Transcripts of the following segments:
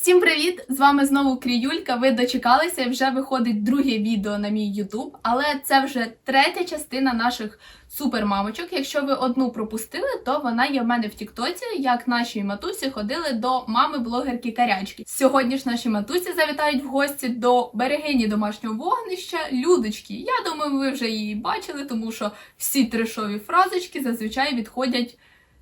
Всім привіт! З вами знову Кріюлька. Ви дочекалися і вже виходить друге відео на мій Ютуб, але це вже третя частина наших супермамочок. Якщо ви одну пропустили, то вона є в мене в Тіктоці, як наші матусі ходили до мами блогерки Карячки. Сьогодні ж наші матусі завітають в гості до берегині домашнього вогнища Людочки. Я думаю, ви вже її бачили, тому що всі трешові фразочки зазвичай відходять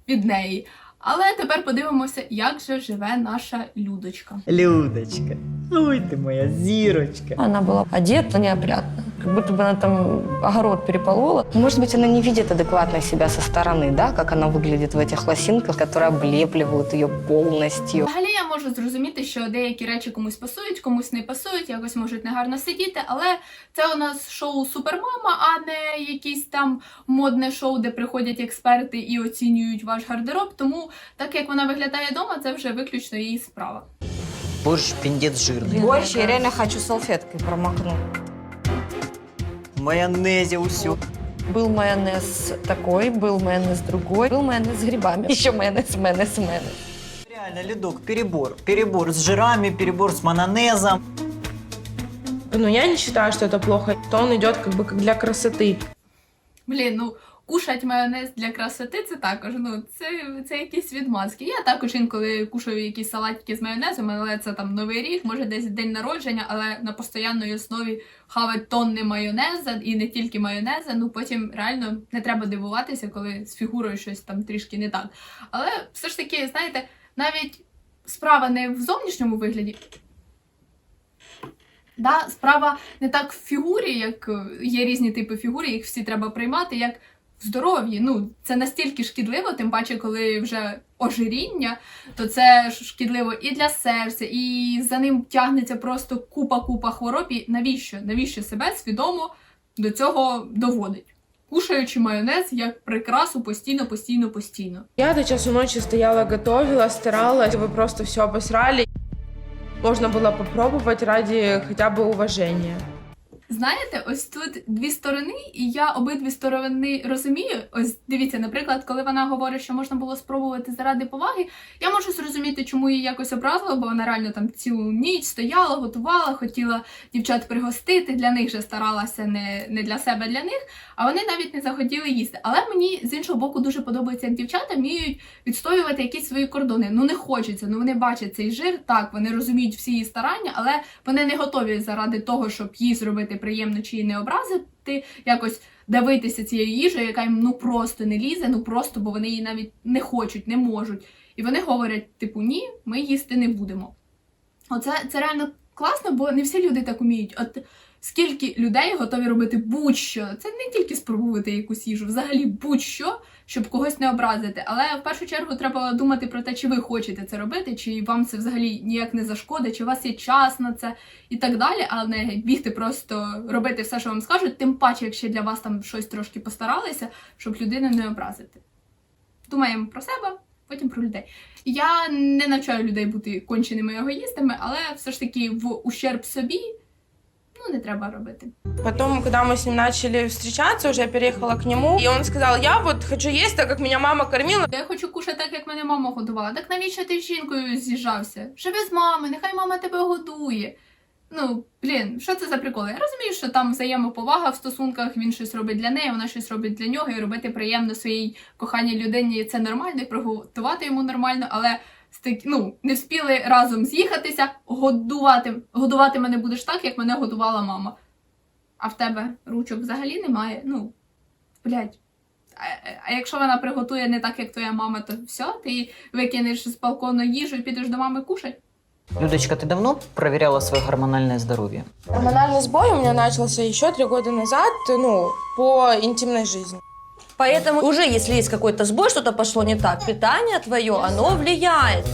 від неї. Але тепер подивимося, як же живе наша Людочка. Людочка, ой ты моя зирочка. Она была одета неопрятно, как будто бы она там огород переполола. Может быть, она не видит адекватно себя со стороны, да, как она выглядит в этих лосинках, которые облепливают ее полностью. Взагалі я можу зрозуміти, що деякі речі комусь пасують, комусь не пасують, якось можуть негарно сидіти, але це у нас шоу Супермама, а не якесь там модне шоу, де приходять експерти і оцінюють ваш гардероб. Тому так як вона виглядає вдома, це вже виключно її справа. Борщ пиндец жирный. Борщ, я реально хочу салфеткой промокнуть. В майонезе усё. Был майонез такой, был майонез другой, был майонез с грибами. Еще майонез, майонез, майонез. Реально, ледок, перебор. Перебор с жирами, перебор с майонезом. Ну, я не считаю, что это плохо. То он идет как бы как для красоты. Блін, ну кушать майонез для красоти це також. Ну це, це якісь відмазки. Я також інколи кушаю якісь салатики з майонезом, але це там новий рік, може десь день народження, але на постійній основі хавать тонни майонеза і не тільки майонеза. Ну потім реально не треба дивуватися, коли з фігурою щось там трішки не так. Але все ж таки, знаєте, навіть справа не в зовнішньому вигляді. Да, справа не так в фігурі, як є різні типи фігури, їх всі треба приймати, як здоров'ї. Ну, це настільки шкідливо, тим паче, коли вже ожиріння, то це ж шкідливо і для серця, і за ним тягнеться просто купа-купа хвороб. І навіщо? Навіщо себе свідомо до цього доводить? Кушаючи майонез як прикрасу постійно, постійно, постійно. Я до часу ночи стояла, готовила, старалась. Вы просто все обосрали. Можно было попробовать ради хотя бы уважения. Знаєте, ось тут дві сторони, і я обидві сторони розумію. Ось дивіться, наприклад, коли вона говорить, що можна було спробувати заради поваги, я можу зрозуміти, чому її якось образило, бо вона реально там цілу ніч стояла, готувала, хотіла дівчат пригостити. Для них же старалася не, не для себе, для них, а вони навіть не захотіли їсти. Але мені з іншого боку дуже подобається, як дівчата вміють відстоювати якісь свої кордони. Ну не хочеться, ну вони бачать цей жир, так вони розуміють всі її старання, але вони не готові заради того, щоб їй зробити приємно чи її не образити, якось давитися цією їжею, яка їм ну просто не лізе, ну просто, бо вони її навіть не хочуть, не можуть. І вони говорять, типу, ні, ми їсти не будемо. Оце це реально класно, бо не всі люди так уміють. От скільки людей готові робити будь-що. Це не тільки спробувати якусь їжу, взагалі будь-що, щоб когось не образити. Але в першу чергу треба думати про те, чи ви хочете це робити, чи вам це взагалі ніяк не зашкодить, чи у вас є час на це і так далі, а не бігти просто робити все, що вам скажуть, тим паче, якщо для вас там щось трошки постаралися, щоб людину не образити. Думаємо про себе, потім про людей. Я не навчаю людей бути конченими егоїстами, але все ж таки в ущерб собі ну не треба робити. Потом, когда мы с ним начали встречаться, уже я переехала к нему, и он сказал, я вот хочу есть, так как меня мама кормила. Я хочу кушати так, як мене мама годувала. Так навіщо ти з жінкою з'їжджався? Живи з мами, нехай мама тебе годує. Ну, блін, що це за приколи? Я розумію, що там взаємоповага в стосунках, він щось робить для неї, вона щось робить для нього, і робити приємно своїй коханій людині це нормально, і приготувати йому нормально, але ну, не вспіли разом з'їхатися, годувати, годувати мене будеш так, як мене годувала мама. А в тебе ручок взагалі немає. Ну, блядь. А, якщо вона приготує не так, як твоя мама, то все, ти викинеш з балкону їжу і підеш до мами кушать. Людочка, ты давно проверяла свое гормональное здоровье? Гормональный сбой у меня начался еще три года назад, ну, по интимной жизни. Поэтому уже если есть какой-то сбой, что-то пошло не так, питание твое, оно влияет.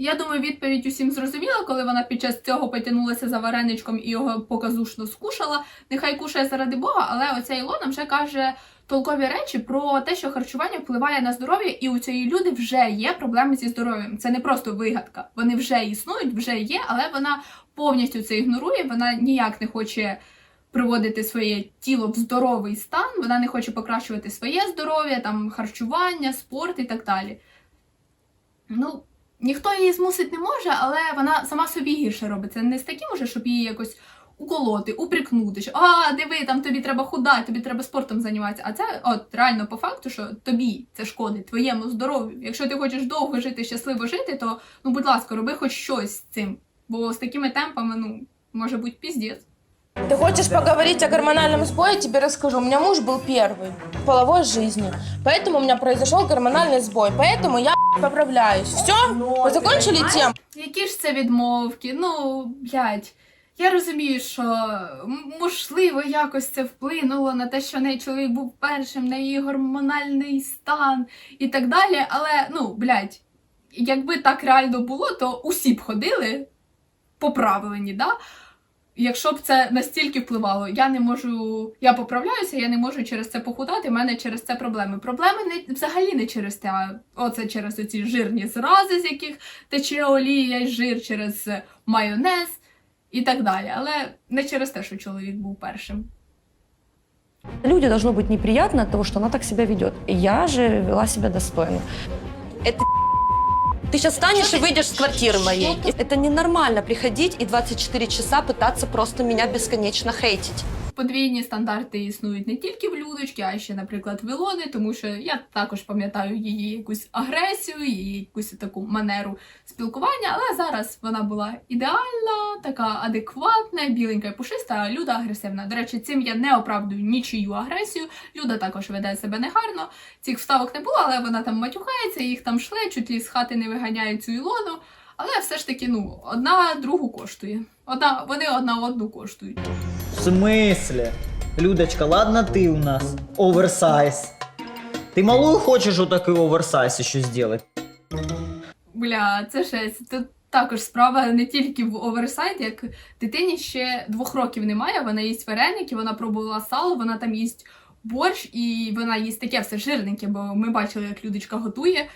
Я думаю, відповідь усім зрозуміла, коли вона під час цього потягнулася за вареничком і його показушно скушала. Нехай кушає заради Бога, але оця Ілона вже каже толкові речі про те, що харчування впливає на здоров'я, і у цієї люди вже є проблеми зі здоров'ям. Це не просто вигадка. Вони вже існують, вже є, але вона повністю це ігнорує. Вона ніяк не хоче приводити своє тіло в здоровий стан. Вона не хоче покращувати своє здоров'я, там харчування, спорт і так далі. Ну, ніхто її змусити не може, але вона сама собі гірше робить. Це не з таким уже, щоб її якось уколоти, упрекнути, що а, диви, там тобі треба худати, тобі треба спортом займатися. А це от реально по факту, що тобі це шкодить, твоєму здоров'ю. Якщо ти хочеш довго жити, щасливо жити, то ну, будь ласка, роби хоч щось з цим. Бо з такими темпами, ну, може бути піздець. Ты хочешь поговорить о гормональном сбое? Я тебе расскажу. У меня муж был первый в половой жизни. Поэтому у меня произошел гормональный сбой. Поэтому я поправляюсь. Все? Вы закончили тему? Які ж це відмовки? Ну, блядь. Я розумію, що м- можливо якось це вплинуло на те, що в неї чоловік був першим, на її гормональний стан і так далі. Але ну, блядь, якби так реально було, то усі б ходили поправлені, да? Якщо б це настільки впливало, я не можу, я поправляюся, я не можу через це похудати, в мене через це проблеми. Проблеми не взагалі не через те, а оце через оці жирні зрази, з яких тече олія, жир через майонез і так далі. Але не через те, що чоловік був першим. Люди должно быть неприятно от того, что она так себя ведет. Я же вела себя достойно. Это ты сейчас станешь и выйдешь с квартиры моей. Это ненормально приходить и 24 часа пытаться просто меня бесконечно хейтить. Подвійні стандарти існують не тільки в Людочки, а ще, наприклад, в Ілони, тому що я також пам'ятаю її якусь агресію, її якусь таку манеру спілкування, але зараз вона була ідеальна, така адекватна, біленька і пушиста, а Люда агресивна. До речі, цим я не оправдую нічию агресію. Люда також веде себе негарно. Цих вставок не було, але вона там матюхається, їх там шле, чуть ли з хати не виганяють цю Ілону. Але все ж таки, ну, одна другу коштує. Одна, вони одна одну коштують В смысле? Людочка, ладно ты у нас оверсайз. Ты малую хочешь вот такой оверсайз еще сделать? Бля, це жесть. Тут також справа не тільки в оверсайд, як дитині ще двох років немає. Вона їсть вареники, вона пробувала сало, вона там їсть борщ, і вона їсть таке все жирненьке, бо ми бачили, як Людочка готує.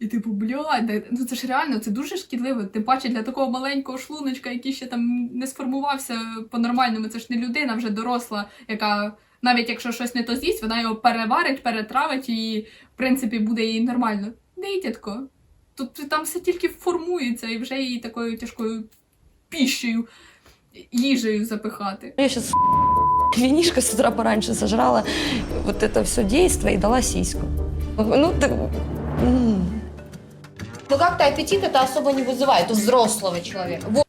І типу, бля, да- ну це ж реально, це дуже шкідливо. Тим паче для такого маленького шлуночка, який ще там не сформувався по-нормальному. Це ж не людина вже доросла, яка навіть якщо щось не то з'їсть, вона його переварить, перетравить і, в принципі, буде їй нормально. Не дітятко. Тут там все тільки формується і вже її такою тяжкою піщею, їжею запихати. Я сейчас винишко с утра пораньше сожрала вот это все действие и дала сиську. Ну, ты м. Ну как-то аппетит это особо не вызывает у взрослого человека. Вот.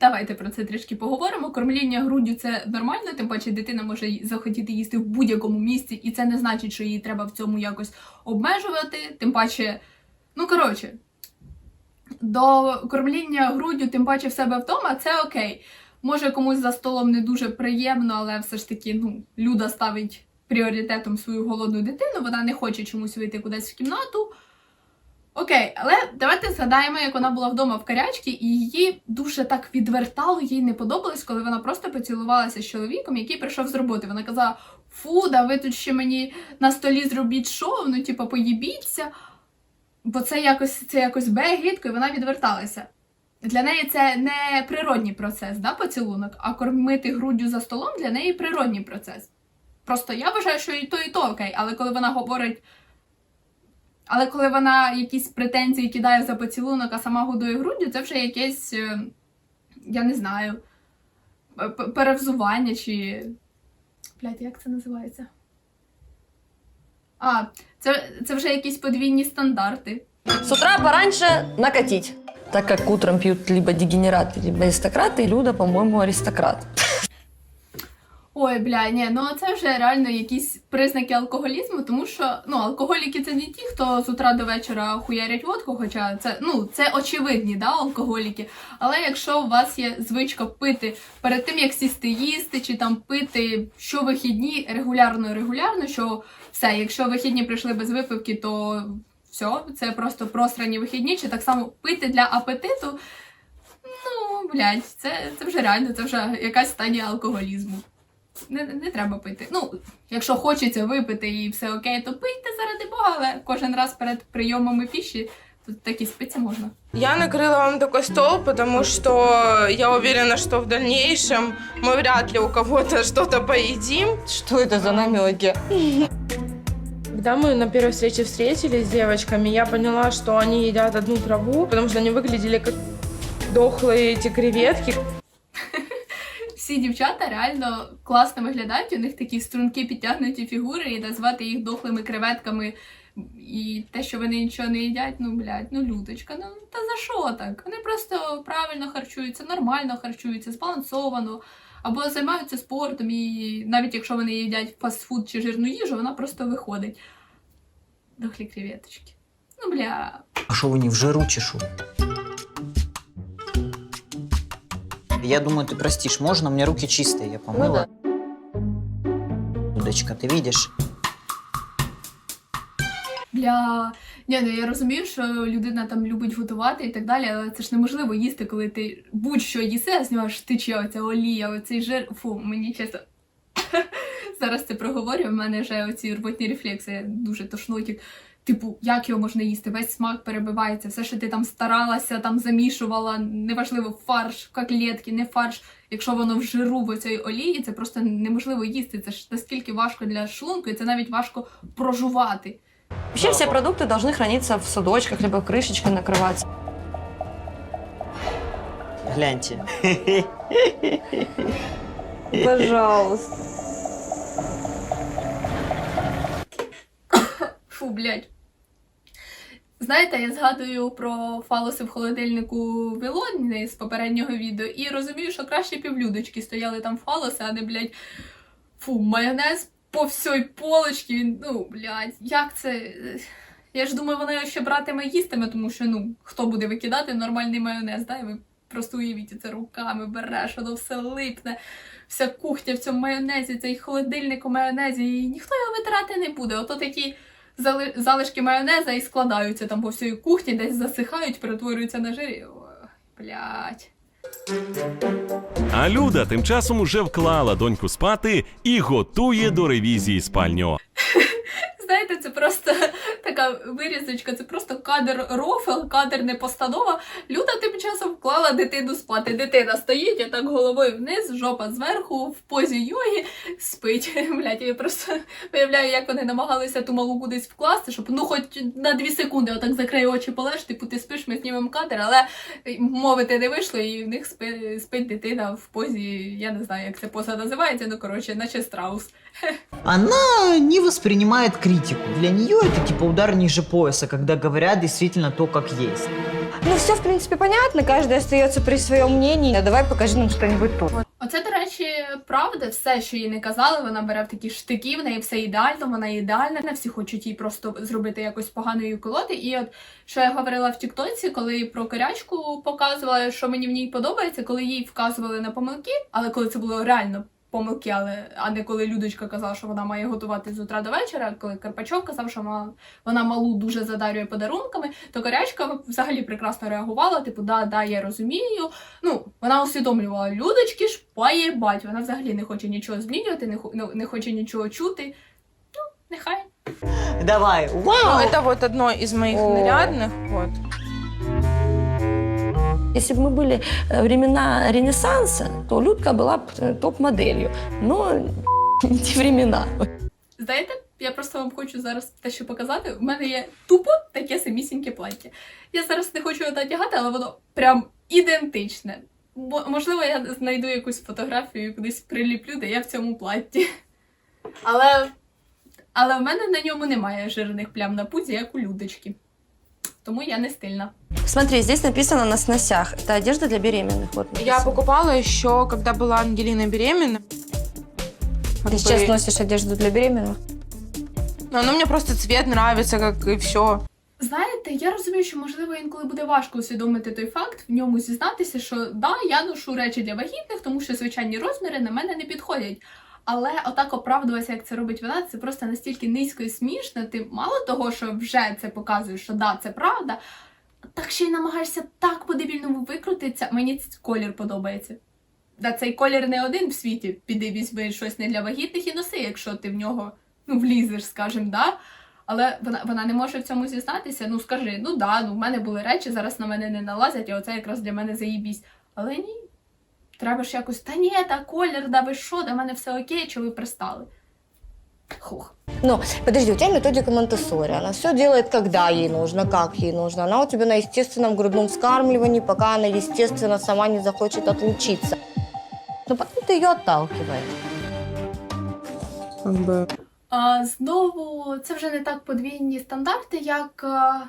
Давайте про це трішки поговоримо. Кормління груддю це нормально, тим паче дитина може й захотіти їсти в будь-якому місці, і це не значить, що її треба в цьому якось обмежувати. Тим паче, ну коротше, до кормління груддю, тим паче в себе вдома, це окей. Може комусь за столом не дуже приємно, але все ж таки, ну, люда ставить пріоритетом свою голодну дитину, вона не хоче чомусь вийти кудись в кімнату. Окей, але давайте згадаємо, як вона була вдома в карячці, і її дуже так відвертало, їй не подобалось, коли вона просто поцілувалася з чоловіком, який прийшов з роботи. Вона казала: Фу, да ви тут ще мені на столі зробіть шоу, ну типу, поїбіться. Бо це якось це якось бегідко, і вона відверталася. Для неї це не природній процес, да, поцілунок, а кормити груддю за столом для неї природній процес. Просто я вважаю, що і то, і то окей, але коли вона говорить. Але коли вона якісь претензії кидає за поцілунок, а сама годує груддю, це вже якесь, е, я не знаю, п- перевзування чи. Блядь, як це називається? А, це, це вже якісь подвійні стандарти. С утра пораньше накатить. Так как утром пьют либо дегенераты, либо аристократы, и Люда, по-моему, аристократ. Ой, бля, ні, ну це вже реально якісь признаки алкоголізму, тому що ну, алкоголіки це не ті, хто з утра до вечора хуярять водку, хоча це ну це очевидні, да, алкоголіки. Але якщо у вас є звичка пити перед тим, як сісти їсти, чи там пити щовихідні регулярно, регулярно, що все, якщо вихідні прийшли без випивки, то все, це просто просрані вихідні, чи так само пити для апетиту. Ну, блядь, це, це вже реально, це вже якась стадія алкоголізму Не, не треба пити. Ну, якщо хочеться випити і все окей, то пийте заради Бога, але кожен раз перед прийомами піші тут такі спиться можна. Я накрыла вам такой стол, потому что я уверена, что в дальнейшем мы вряд ли у кого-то что-то поедим. Что это за намеки? Когда мы на первой встрече встретились с девочками, я поняла, что они едят одну траву, потому что они выглядели как дохлые эти креветки. Всі дівчата реально класно виглядають, у них такі струнки підтягнуті фігури, і назвати їх дохлими креветками і те, що вони нічого не їдять, ну блядь, ну людочка, ну та за що так? Вони просто правильно харчуються, нормально харчуються, збалансовано, або займаються спортом, і навіть якщо вони їдять фастфуд чи жирну їжу, вона просто виходить. Дохлі креветочки. Ну бля. А что вы не в жиру Я думаю, ты простишь. Можно? У меня руки чистые, я помыла. Удочка, ты видишь? Бля, ні, ну я розумію, що людина там любить готувати і так далі, але це ж неможливо їсти, коли ти будь-що їси, а з нього ж тече оця олія, оцей жир. Фу, мені чесно. Зараз це проговорю, в мене вже оці рвотні рефлекси дуже тошнотять. Типу, як його можна їсти? Весь смак перебивається, все, що ти там старалася, там замішувала, неважливо, фарш, котлетки, не фарш. Якщо воно в жиру в оцій олії, це просто неможливо їсти. Це ж наскільки важко для шлунку, і це навіть важко прожувати. Вообще все продукты должны храниться в судочках, либо крышечкой накрываться. Гляньте. Пожалуйста. Фу, блядь. Знаєте, я згадую про фалоси в холодильнику Вілоні з попереднього відео і розумію, що краще півлюдочки стояли там фалоси, а не, блядь, фу, майонез по всій полочці. Він, ну, блядь, як це. Я ж думаю, його ще братиме їстиме, тому що ну, хто буде викидати нормальний майонез, да? І ви просто уявіть, це руками береш, воно все липне, вся кухня в цьому майонезі, цей холодильник у майонезі, і ніхто його витирати не буде. Ото такі залишки майонеза і складаються там по всій кухні, десь засихають, перетворюються на жир. Блять. А Люда тим часом уже вклала доньку спати і готує до ревізії спальню. Знаєте, це просто така вирізочка, це просто кадр рофел, кадр не постанова. Люда тим часом вклала дитину спати. Дитина стоїть, а так головою вниз, жопа зверху, в позі йоги, спить. Блять, я просто уявляю, як вони намагалися ту малу кудись вкласти, щоб ну хоч на дві секунди отак закрий очі полеж, типу ти спиш, ми знімемо кадр, але мовити не вийшло, і в них спи, спить дитина в позі, я не знаю, як ця поза називається, ну коротше, наче страус. Она не воспринимает критику. Для нее это типа удар ниже пояса, когда говорят действительно то, как есть. Ну, все, в принципе, понятно, каждый остается при своем мнении. А давай покажи нам что-нибудь тут. Оце, до речі, правда, все, що їй не казали, вона бере в такі штики, в неї все ідеально, вона ідеальна. Не всі хочуть їй просто зробити якось поганою колоти. І от що я говорила в Тіктоці, коли про корячку показувала, що мені в ній подобається, коли їй вказували на помилки, але коли це було реально. Помилки, але а не коли Людочка казала, що вона має готувати з утра до вечора, коли Карпачов казав, що вона, вона малу дуже задарює подарунками, то корячка взагалі прекрасно реагувала, типу, да, да, я розумію, ну, вона усвідомлювала людочки ж поєбать. Вона взагалі не хоче нічого змінювати, не, хо- ну, не хоче нічого чути. Ну, нехай. Давай. Ну, Вау! это вот одно из моих О. нарядных. Вот. Если бы мы были э, времена Ренессанса, то Людка была б э, топ-моделью. Но не те времена. Знаєте, я просто вам хочу зараз те, що показати. У мене є тупо таке самісіньке плаття. Я зараз не хочу його натягати, але воно прям ідентичне. Бо, можливо, я знайду якусь фотографію і кудись приліплю, де я в цьому платті. Але, але в мене на ньому немає жирних плям на пузі, як у людочки. Тому я не стильна. Смотри, здесь написано на сносях. Это одежда для беременных. Вот Я написано. покупала еще, когда была Ангелина беременна. Как Ты бы- сейчас носишь одежду для беременных? Но ну, мне просто цвет нравится, как и все. Знаєте, я розумію, що можливо інколи буде важко усвідомити той факт, в ньому зізнатися, що да, я ношу речі для вагітних, тому що звичайні розміри на мене не підходять. Але отак оправдуватися, як це робить вона, це просто настільки низько і смішно. Ти мало того, що вже це показуєш, що да, це правда, так ще й намагаєшся так по-дебільному викрутитися. Мені цей колір подобається. Да, цей колір не один в світі. Піди візьми щось не для вагітних і носи, якщо ти в нього ну, влізеш, скажімо, да. Але вона, вона не може в цьому зізнатися. Ну скажи, ну да, ну в мене були речі, зараз на мене не налазять, а оце якраз для мене заїбісь. Але ні. Треба ж якось, та ні, та колір, да ви що, до мене все окей, чи ви пристали. Хух. Ну, подожди, у тебя методика Монтессори. Она все делает, когда ей нужно, как ей нужно. Она у тебя на естественном грудном вскармливании, пока она, естественно, сама не захочет отлучиться. Но потом ты ее отталкиваешь. А, знову це вже не так подвійні стандарти, як а,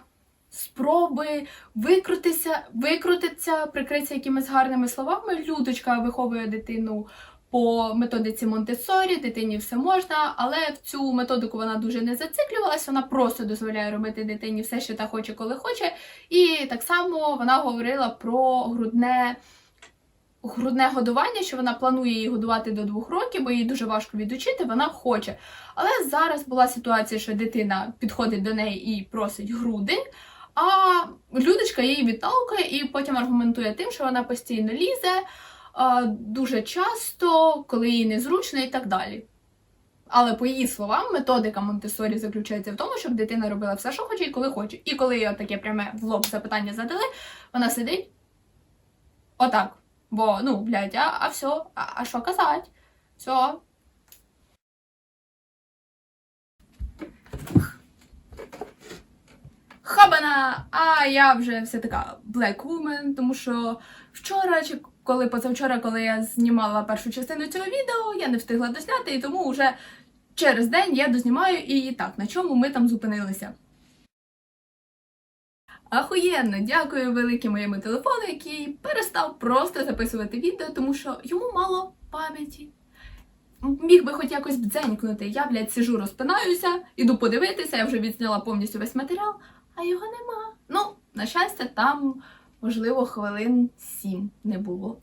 спроби викрутитися, викрутитися, прикритися якимись гарними словами. Людочка виховує дитину по методиці Монтессорі, дитині все можна, але в цю методику вона дуже не зациклювалась, вона просто дозволяє робити дитині все, що та хоче, коли хоче. І так само вона говорила про грудне. Грудне годування, що вона планує її годувати до двох років, бо їй дуже важко відучити, вона хоче. Але зараз була ситуація, що дитина підходить до неї і просить груди, а Людочка її відталкує і потім аргументує тим, що вона постійно лізе дуже часто, коли їй незручно і так далі. Але по її словам, методика Монтесорі заключається в тому, щоб дитина робила все, що хоче і коли хоче. І коли їй таке пряме в лоб запитання задали, вона сидить отак. Бо, ну, блядь, а, а все, а, що казати? Все, Хабана! А я вже все така Black Woman, тому що вчора чи коли позавчора, коли я знімала першу частину цього відео, я не встигла дозняти, і тому вже через день я дознімаю і так, на чому ми там зупинилися. Ахуєнно, дякую велике моєму телефону, який перестав просто записувати відео, тому що йому мало пам'яті. Міг би хоч якось бдзенькнути. Я, блядь, сижу, розпинаюся, іду подивитися, я вже відзняла повністю весь матеріал, а його нема. Ну, на щастя, там, можливо, хвилин сім не було.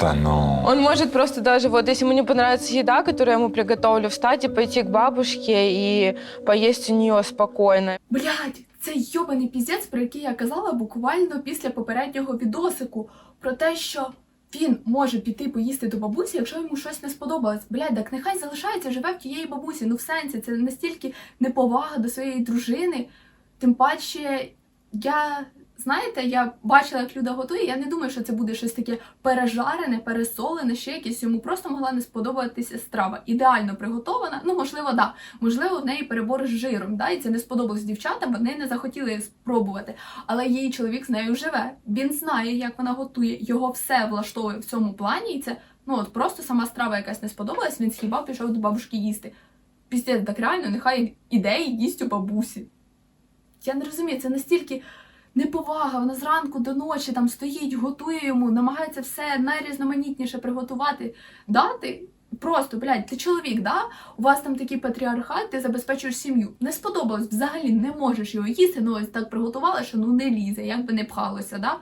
Да ну. Он может просто даже, вот если ему не понравится еда, которую я ему приготовлю, встать и пойти к бабушке и поесть у нее спокойно. Блядь, це йобаний піздець, про який я казала буквально після попереднього відосику. Про те, що він може піти поїсти до бабусі, якщо йому щось не сподобалось. Блядь, так нехай залишається, живе в тієї бабусі. Ну в сенсі, це настільки неповага до своєї дружини. Тим паче, я. Знаєте, я бачила, як Люда готує. Я не думаю, що це буде щось таке пережарене, пересолене, ще якесь. Йому просто могла не сподобатися страва. Ідеально приготована. Ну, можливо, да. Можливо, в неї перебор з жиром. Да? І це не сподобалось дівчатам, вони не захотіли спробувати. Але її чоловік з нею живе. Він знає, як вона готує. Його все влаштовує в цьому плані. І це ну от просто сама страва якась не сподобалась. Він схіба пішов до бабушки їсти. Піздець, так реально, нехай іде і їсть у бабусі. Я не розумію, це настільки неповага. Вона зранку до ночі там стоїть, готує йому, намагається все найрізноманітніше приготувати, дати. Просто, блядь, ти чоловік, да? У вас там такий патріархат, ти забезпечуєш сім'ю. Не сподобалось, взагалі не можеш його їсти, ну ось так приготувала, що ну не лізе, як би не пхалося, да?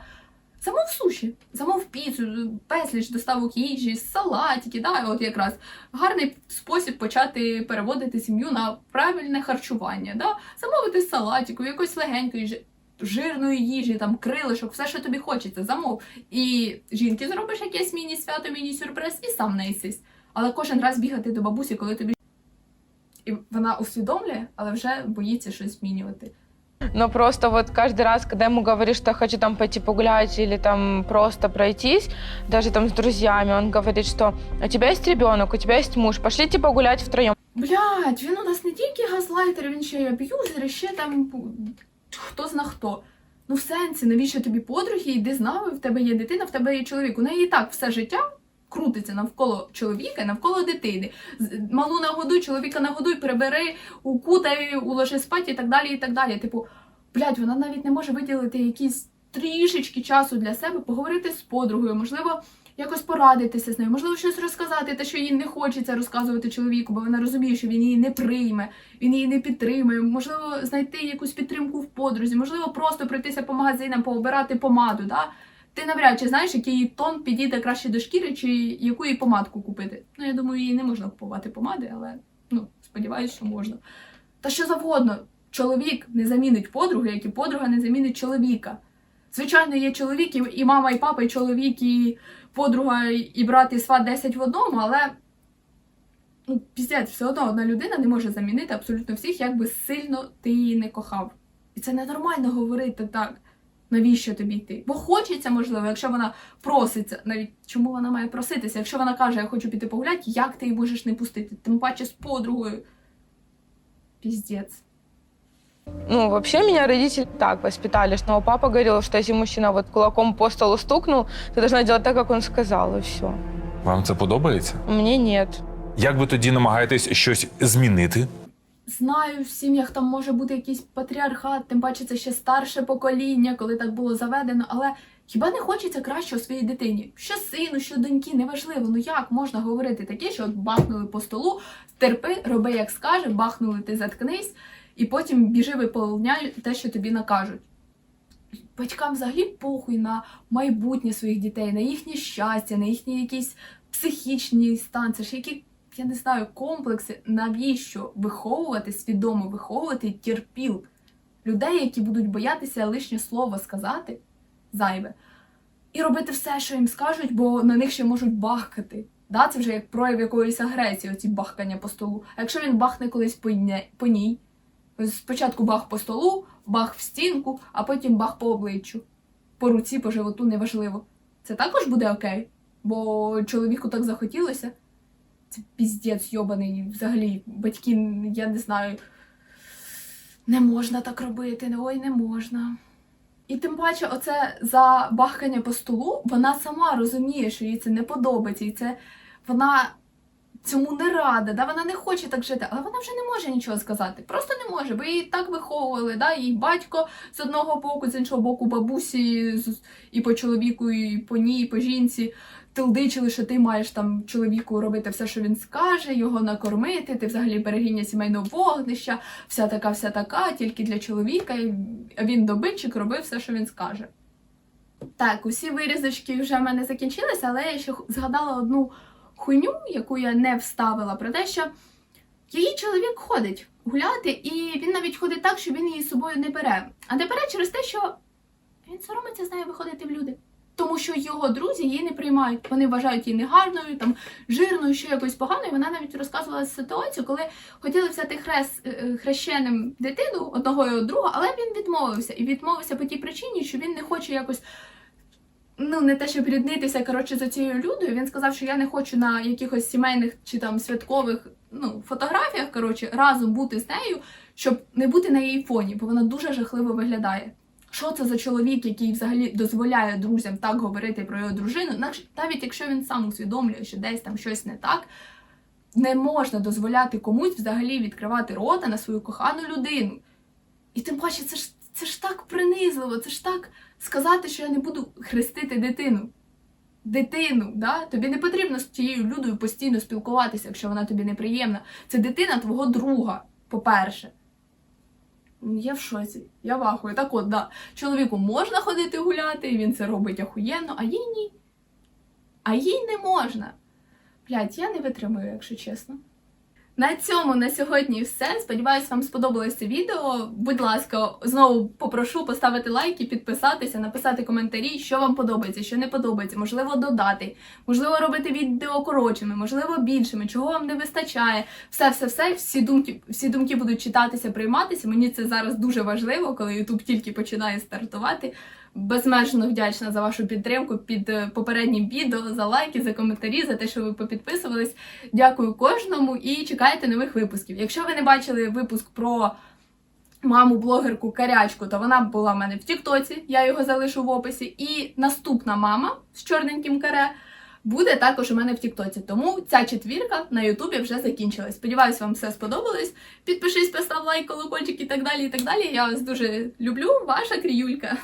Замов суші, замов піцу, безліч доставок їжі, салатики, да, от якраз гарний спосіб почати переводити сім'ю на правильне харчування. Да? Замовити салатику, якось легенької жирної їжі, там крилишок, все, що тобі хочеться, замов. І жінки зробиш якесь міні-свято, міні-сюрприз, і сам несись. Але кожен раз бігати до бабусі, коли тобі. І вона усвідомлює, але вже боїться щось змінювати. Но просто вот каждый раз, когда ему говоришь, что хочу там пойти погулять или там просто пройтись, даже там с друзьями, он говорит, что у тебя есть ребенок, у тебя есть муж, пошлите погулять втроем. Блядь, він нас не тільки газлайтер, він ще й аб'юзер, і там хто зна хто. Ну, в сенсі, навіщо тобі подруги, йди з нами, в тебе є дитина, в тебе є чоловік. У неї і так все життя крутиться навколо чоловіка, навколо дитини. Малу нагодуй, чоловіка нагодуй, прибери, укутай, уложи спать і так далі, і так далі. Типу, блядь, вона навіть не може виділити якісь трішечки часу для себе, поговорити з подругою, можливо, якось порадитися з нею, можливо, щось розказати, те, що їй не хочеться розказувати чоловіку, бо вона розуміє, що він її не прийме, він її не підтримує. Можливо, знайти якусь підтримку в подрузі, можливо, просто пройтися по магазинам, пообирати помаду. Да? Ти навряд чи знаєш, який тон підійде краще до шкіри, чи яку їй помадку купити. Ну, я думаю, їй не можна купувати помади, але ну, сподіваюся, що можна. Та що завгодно, чоловік не замінить подруги, як і подруга не замінить чоловіка. Звичайно, є чоловіки, і мама, і папа, і чоловік, і подруга, і брат, і сват 10 в одному, але ну, піздець, все одно одна людина не може замінити абсолютно всіх, як би сильно ти її не кохав. І це ненормально говорити так. Навіщо тобі йти? Бо хочеться, можливо, якщо вона проситься, навіть чому вона має проситися? Якщо вона каже, я хочу піти погуляти, як ти її можеш не пустити? Тим паче з подругою. Піздець. Ну, вообще меня родители так воспитали, что папа говорил, что если мужчина вот кулаком по столу стукнул, ты должна делать так, как он сказал, и все. Вам це подобається? Мне нет. Як ви тоді намагаєтесь щось змінити? Знаю, в сім'ях там може бути якийсь патріархат, тим паче це ще старше покоління, коли так було заведено. Але хіба не хочеться кращого своїй дитині? Що сину, що доньки, неважливо. Ну як можна говорити таке, що от бахнули по столу, терпи, роби як скаже, бахнули, ти заткнись, і потім біжи виповняй те, що тобі накажуть. Батькам взагалі похуй на майбутнє своїх дітей, на їхнє щастя, на їхні якісь психічні стан. Це які я не знаю, комплекси, навіщо виховувати, свідомо виховувати терпіл людей, які будуть боятися лишнє слово сказати зайве, і робити все, що їм скажуть, бо на них ще можуть бахкати. Да, це вже як прояв якоїсь агресії, оці бахкання по столу. А якщо він бахне колись по, ній, спочатку бах по столу, бах в стінку, а потім бах по обличчю, по руці, по животу, неважливо. Це також буде окей, бо чоловіку так захотілося. Це піздець йобаний. Взагалі, батьки, я не знаю. Не можна так робити, ой, не можна. І тим паче, оце за бахкання по столу, вона сама розуміє, що їй це не подобається, і це вона цьому не рада, да? вона не хоче так жити, але вона вже не може нічого сказати. Просто не може, бо її так виховували, да? їй батько з одного боку, з іншого боку, бабусі і по чоловіку, і по ній, і по жінці тилдичили, що ти маєш там чоловіку робити все, що він скаже, його накормити, ти взагалі берегиня сімейного вогнища, вся така, вся така, тільки для чоловіка, і- він добитчик робив все, що він скаже. Так, усі вирізочки вже в мене закінчилися, але я ще згадала одну хуйню, яку я не вставила, про те, що її чоловік ходить гуляти, і він навіть ходить так, що він її з собою не бере. А не бере через те, що він соромиться з нею виходити в люди. Тому що його друзі її не приймають. Вони вважають її негарною, там жирною, ще якось поганою. Вона навіть розказувала ситуацію, коли хотіли взяти хрест е, хрещеним дитину одного і другого, але він відмовився. І відмовився по тій причині, що він не хоче якось. Ну, не те, щоб ріднитися коротше за цією людою. Він сказав, що я не хочу на якихось сімейних чи там святкових ну, фотографіях, коротше, разом бути з нею, щоб не бути на її фоні, бо вона дуже жахливо виглядає. Що це за чоловік, який взагалі дозволяє друзям так говорити про його дружину, навіть якщо він сам усвідомлює, що десь там щось не так, не можна дозволяти комусь взагалі відкривати рота на свою кохану людину. І тим паче, це ж це ж так принизливо, це ж так сказати, що я не буду хрестити дитину. Дитину, да? тобі не потрібно з цією людою постійно спілкуватися, якщо вона тобі неприємна. Це дитина твого друга, по-перше. Я в шоці, я вахую. Так от, да. Чоловіку можна ходити гуляти, він це робить ахуєнно, а їй ні. А їй не можна. Блядь, я не витримую, якщо чесно. На цьому на сьогодні все. Сподіваюсь, вам сподобалось це відео. Будь ласка, знову попрошу поставити лайки, підписатися, написати коментарі, що вам подобається, що не подобається, можливо, додати, можливо, робити відео коротшими, можливо, більшими, чого вам не вистачає. Все, все, все, всі думки, всі думки будуть читатися, прийматися. Мені це зараз дуже важливо, коли YouTube тільки починає стартувати. Безмежно вдячна за вашу підтримку під е, попереднім відео, за лайки, за коментарі, за те, що ви попідписувались. Дякую кожному і чекайте нових випусків. Якщо ви не бачили випуск про маму блогерку Карячку, то вона була в мене в Тіктоці, я його залишу в описі. І наступна мама з чорненьким каре буде також у мене в Тіктоці. Тому ця четвірка на Ютубі вже закінчилась. Сподіваюсь, вам все сподобалось. Підпишись, постав лайк, колокольчик і так далі. І так далі. Я вас дуже люблю, ваша кріюлька.